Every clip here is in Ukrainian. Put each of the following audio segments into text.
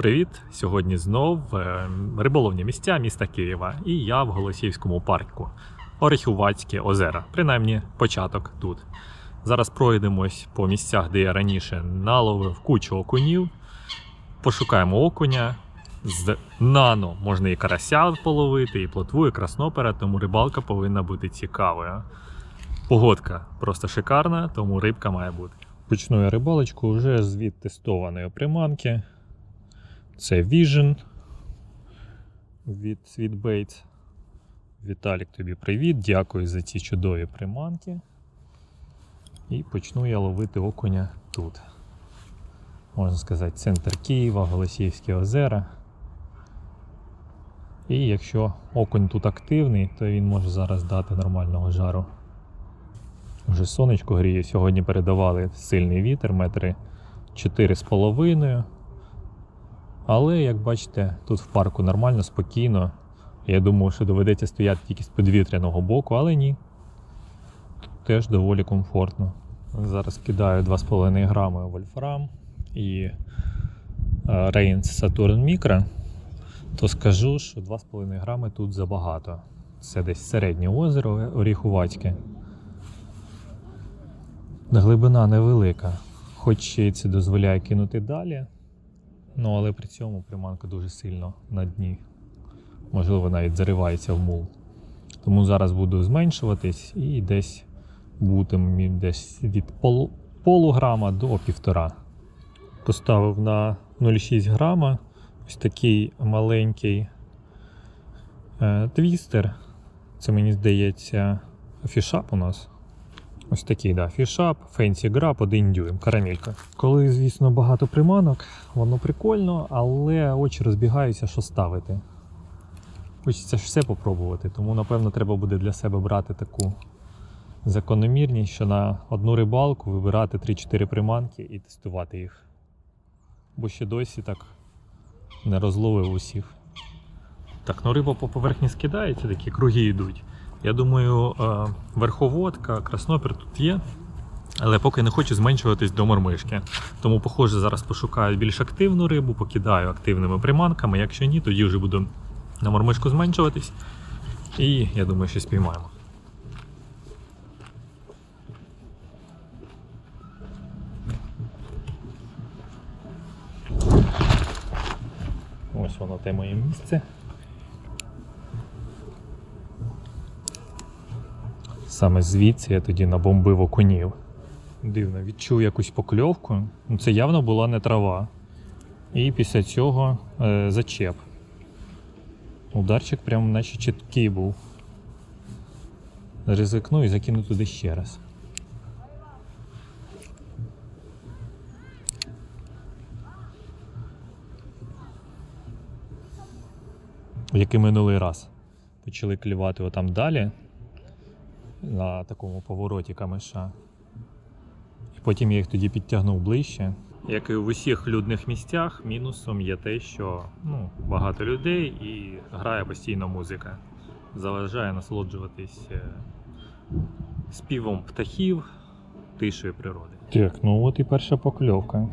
Привіт! Сьогодні знов е, риболовні місця міста Києва. І я в Голосіївському парку. Орехівацьке озера. Принаймні, початок тут. Зараз пройдемось по місцях, де я раніше наловив кучу окунів. Пошукаємо окуня. З нано можна і карася половити, і плотву, і краснопера, тому рибалка повинна бути цікавою. Погодка просто шикарна, тому рибка має бути. Почну я рибалочку вже з відтестованої приманки. Це Vision від Sweetbaits. Віталік, тобі привіт. Дякую за ці чудові приманки. І почну я ловити окуня тут. Можна сказати, центр Києва, Голосіївські озера. І якщо окунь тут активний, то він може зараз дати нормального жару. Вже сонечко гріє. Сьогодні передавали сильний вітер, метри 4,5. Але, як бачите, тут в парку нормально, спокійно. Я думав, що доведеться стояти тільки з підвітряного боку, але ні. Теж доволі комфортно. Зараз кидаю 2,5 грами вольфрам і е, Reigns Saturn Micro, то скажу, що 2,5 грами тут забагато. Це десь середнє озеро Оріхувацьке. Глибина невелика, хоч і це дозволяє кинути далі. Ну, але при цьому приманка дуже сильно на дні. Можливо, навіть заривається в мул. Тому зараз буду зменшуватись і десь бути десь від полу, полуграма до півтора. Поставив на 0,6 грама ось такий маленький е, твістер. Це мені здається фішап у нас. Ось такий, да, фішап, Fancy Grab, 1 дюйм, карамелька. Коли, звісно, багато приманок, воно прикольно, але очі розбігаються, що ставити. Хочеться ж все попробувати, тому напевно треба буде для себе брати таку закономірність, що на одну рибалку вибирати 3-4 приманки і тестувати їх. Бо ще досі так не розловив усіх. Так, ну риба по поверхні скидається, такі круги йдуть. Я думаю, е, верховодка, краснопір тут є, але поки не хочу зменшуватись до мормишки. Тому, похоже, зараз пошукаю більш активну рибу, покидаю активними приманками. Якщо ні, тоді вже буду на мормишку зменшуватись. І я думаю, що спіймаємо. Ось воно те моє місце. Саме звідси я тоді набомбив окунів. Дивно, відчув якусь покльовку. Ну, Це явно була не трава. І після цього е, зачеп. Ударчик прям наче чіткий був. Ризикну і закину туди ще раз. Як і минулий раз. Почали клівати отам далі на такому повороті камеша. І потім я їх тоді підтягнув ближче. Як і в усіх людних місцях, мінусом є те, що ну, багато людей і грає постійно музика. Заважає насолоджуватись е, співом птахів, тишею природи. Так, ну от і перша покльовка.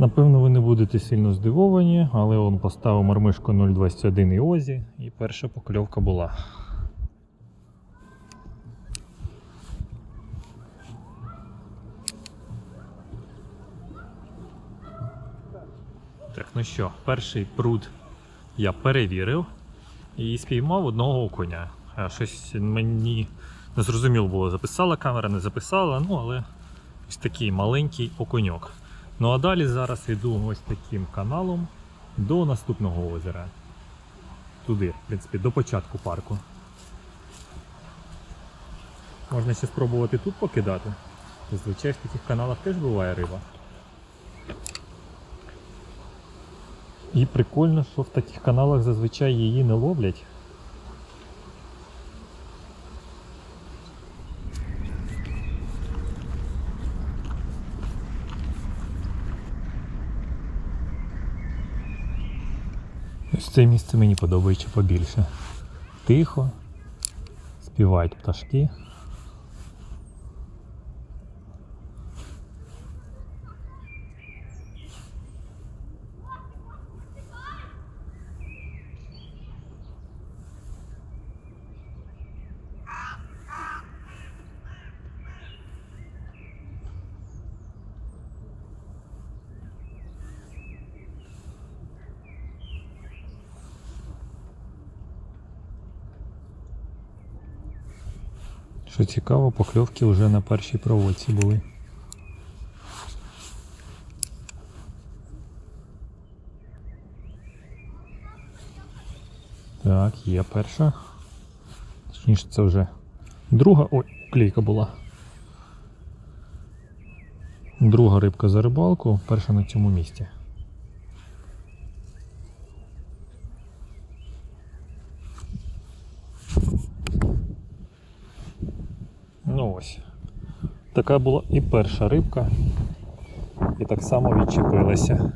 Напевно, ви не будете сильно здивовані, але он поставив мармишку 0,21 і Озі, і перша покльовка була. Так, ну що, перший пруд я перевірив і спіймав одного окуня. Щось мені не зрозуміло було, записала камера, не записала, ну але ось такий маленький окуньок. Ну а далі зараз йду ось таким каналом до наступного озера. Туди, в принципі, до початку парку. Можна ще спробувати тут покидати. Зазвичай в таких каналах теж буває риба. І прикольно, що в таких каналах зазвичай її не ловлять. Це місце мені подобається побільше. Тихо, співають пташки. Що цікаво, покльовки вже на першій проводці були. Так, є перша. Точніше, це вже друга. Ой, клейка була. Друга рибка за рибалку, перша на цьому місці. Ну ось. Така була і перша рибка. І так само відчепилася.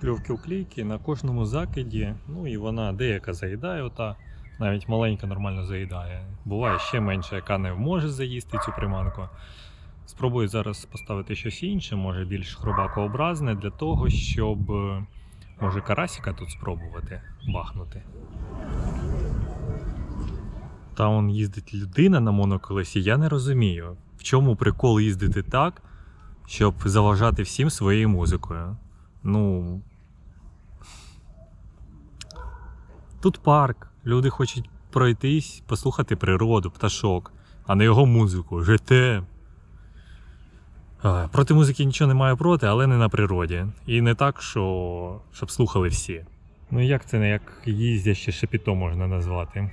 Кльовки уклейки на кожному закиді, ну і вона деяка заїдає, ота, навіть маленька нормально заїдає. Буває ще менша, яка не може заїсти цю приманку. Спробую зараз поставити щось інше, може більш хробакообразне, для того, щоб е, може карасика тут спробувати бахнути. Та он їздить людина на моноколесі, я не розумію, в чому прикол їздити так, щоб заважати всім своєю музикою. Ну. Тут парк. Люди хочуть пройтись, послухати природу, пташок, а не його музику. ЖТ. Проти музики нічого не маю проти, але не на природі. І не так, що щоб слухали всі. Ну як це не як їздяще шепіто можна назвати?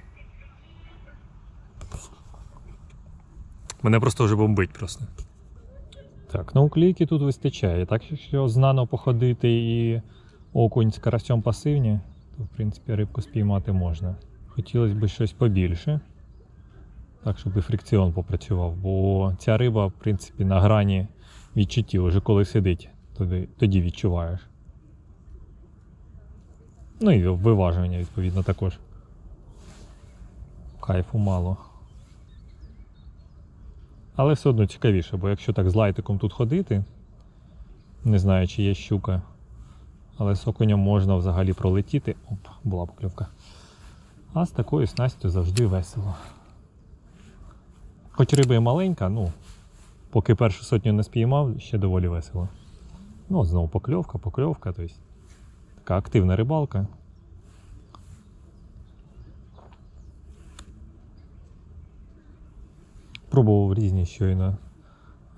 Мене просто вже бомбить просто. Так, ну уклейки тут вистачає. Так якщо знано походити і окунь з карасем пасивні, в принципі рибку спіймати можна. Хотілося б щось побільше. Так, щоб і фрикціон попрацював, бо ця риба, в принципі, на грані відчуттів, вже коли сидить, тоді, тоді відчуваєш. Ну і виважування, відповідно, також. Кайфу мало. Але все одно цікавіше, бо якщо так з лайтиком тут ходити, не знаю, чи є щука, але з окунем можна взагалі пролетіти. Оп, була покльовка. А з такою снастю завжди весело. Хоч риба і маленька, ну, поки першу сотню не спіймав, ще доволі весело. Ну, знову покльовка, покльовка, тобто така активна рибалка. Пробував різні щойно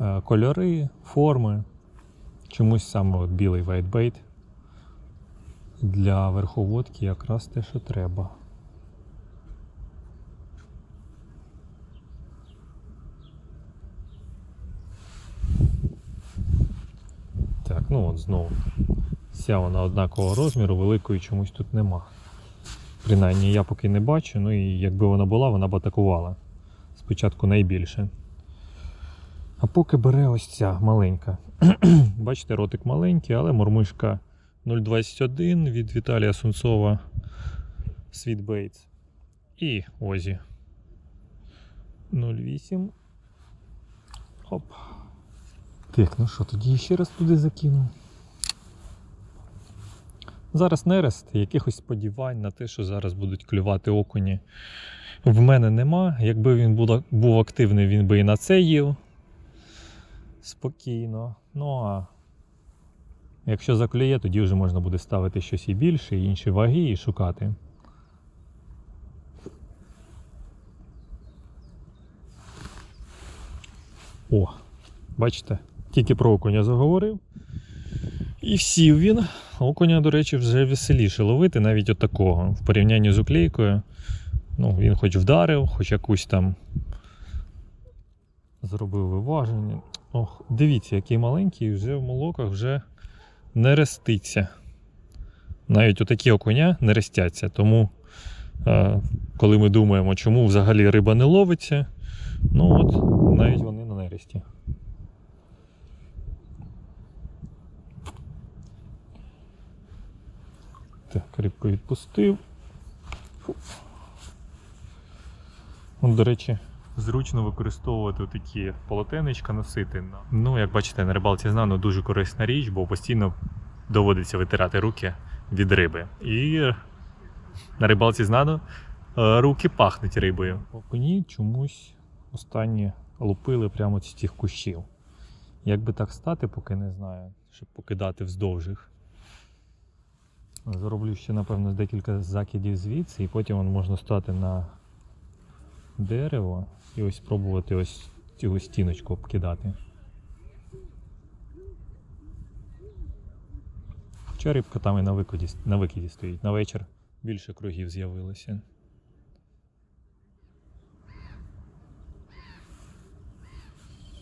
е, кольори, форми. Чомусь саме білий вайтбейт для верховодки якраз те, що треба. Так, ну от знову. Вся вона однакового розміру, великої чомусь тут нема. Принаймні я поки не бачу, ну і якби вона була, вона б атакувала. Спочатку найбільше. А поки бере ось ця маленька. Бачите, ротик маленький, але мормишка 0,21 від Віталія Сунцова Sweet Baits. І Озі 0,8. Оп. Так, ну що, тоді ще раз туди закину. Зараз нерест, якихось сподівань на те, що зараз будуть клювати окуні. В мене нема. Якби він був активний, він би і на це їв. Спокійно. Ну а якщо заклює, тоді вже можна буде ставити щось і більше, і інші ваги, і шукати. О, бачите, тільки про окуня заговорив. І всів він. Окуня, до речі, вже веселіше ловити, навіть от. В порівнянні з уклейкою. Ну, він хоч вдарив, хоч якусь там зробив виваження. Ох, дивіться, який маленький, вже в молоках вже не реститься. Навіть отакі окуня не рестяться. Тому, е, коли ми думаємо, чому взагалі риба не ловиться, ну от навіть вони на нересті. Так, рибку відпустив. От, до речі, зручно використовувати такі полотенечка носити. Ну, як бачите, на рибалці знано дуже корисна річ, бо постійно доводиться витирати руки від риби. І на рибалці знано е, руки пахнуть рибою. Окуні чомусь останні лупили прямо з цих кущів. Як би так стати, поки не знаю, щоб покидати вздовж їх. Зроблю ще, напевно, декілька закидів звідси, і потім можна стати на дерево і ось спробувати ось цю стіночку обкидати. Хоча рибка там і на викиді, на викиді стоїть. На вечір більше кругів з'явилося.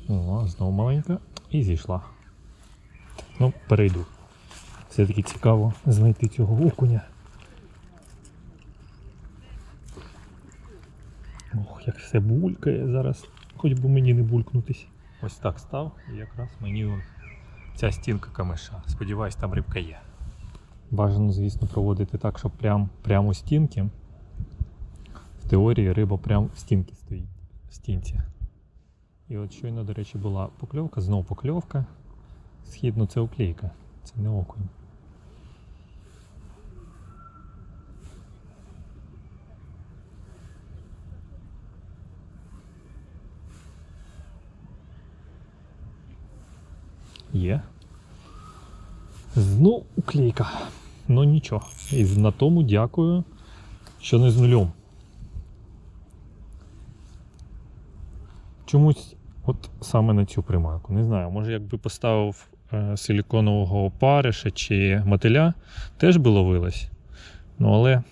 О, знову маленька і зійшла. Ну, перейду. Все-таки цікаво знайти цього окуня. Ох, як все булькає зараз, хоч би мені не булькнутись. Ось так став, і якраз мені ця стінка камиша. Сподіваюсь, там рибка є. Бажано, звісно, проводити так, щоб прям, прямо у стінки. В теорії риба прямо в стінці стоїть. В стінці. І от щойно, до речі, була покльовка, знову покльовка. Східно це уклейка, це не окунь. Є. Знов уклейка. Ну нічого. І на тому дякую, що не з нульом. Чомусь от саме на цю приманку. Не знаю, може якби поставив е, силіконового опариша чи мотиля, теж би ловилось. Ну але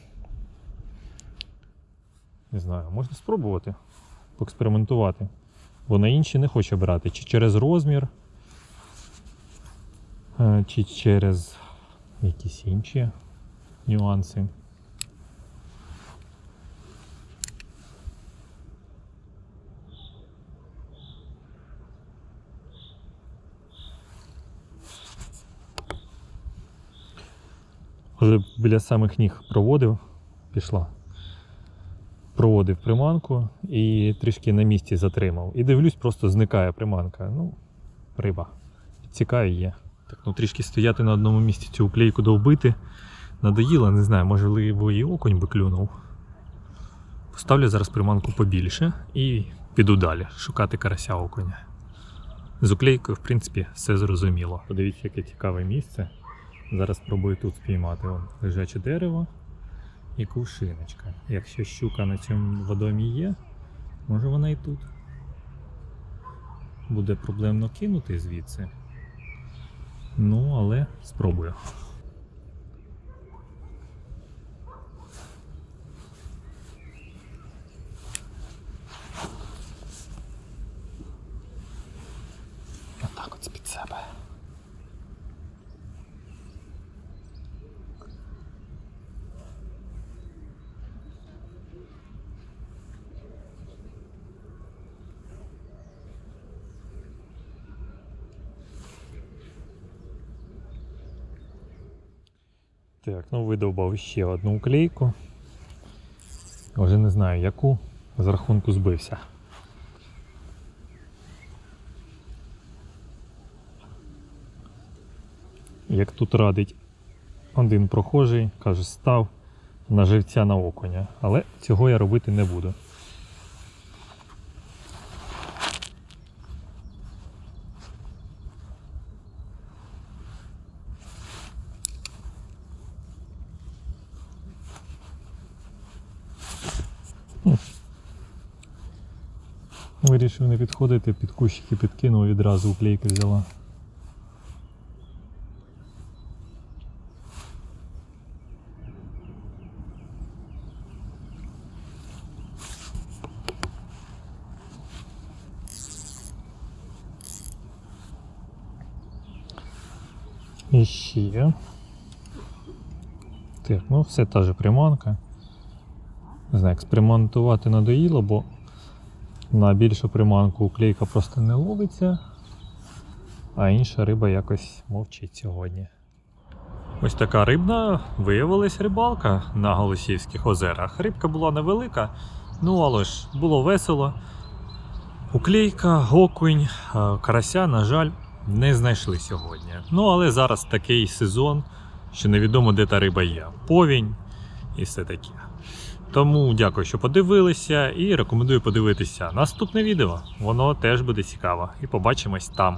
не знаю, можна спробувати поекспериментувати. Бо на інші не хоче брати. Чи через розмір, чи через якісь інші нюанси. Вже біля самих ніг проводив, пішла. Проводив приманку і трішки на місці затримав. І дивлюсь, просто зникає приманка. Ну, риба. Підсікає є. Так, ну трішки стояти на одному місці цю уклейку довбити. Надоїло, не знаю, можливо, і окунь би клюнув. Поставлю зараз приманку побільше і піду далі шукати карася окуня. З уклейкою, в принципі, все зрозуміло. Подивіться, яке цікаве місце. Зараз спробую тут спіймати Вон, лежаче дерево і кувшиночка. Якщо щука на цьому водомі є, може вона і тут. Буде проблемно кинути звідси. Ну, але спробую. Так, ну видовбав ще одну уклейку. Вже не знаю яку, з рахунку збився. Як тут радить один прохожий, каже, став на живця на оконя, Але цього я робити не буду. Вирішив не підходити, під кущики підкинув відразу уклейки взяла. І ще. Так, ну все та же приманка. Не знаю, експериментувати надоїло, бо на більшу приманку уклейка просто не ловиться, а інша риба якось мовчить сьогодні. Ось така рибна виявилась рибалка на Голосівських озерах. Рибка була невелика, ну але ж було весело. Уклейка, окунь, е, карася, на жаль, не знайшли сьогодні. Ну але зараз такий сезон, що невідомо, де та риба є. Повінь і все таке. Тому дякую, що подивилися, і рекомендую подивитися наступне відео. Воно теж буде цікаво. І побачимось там.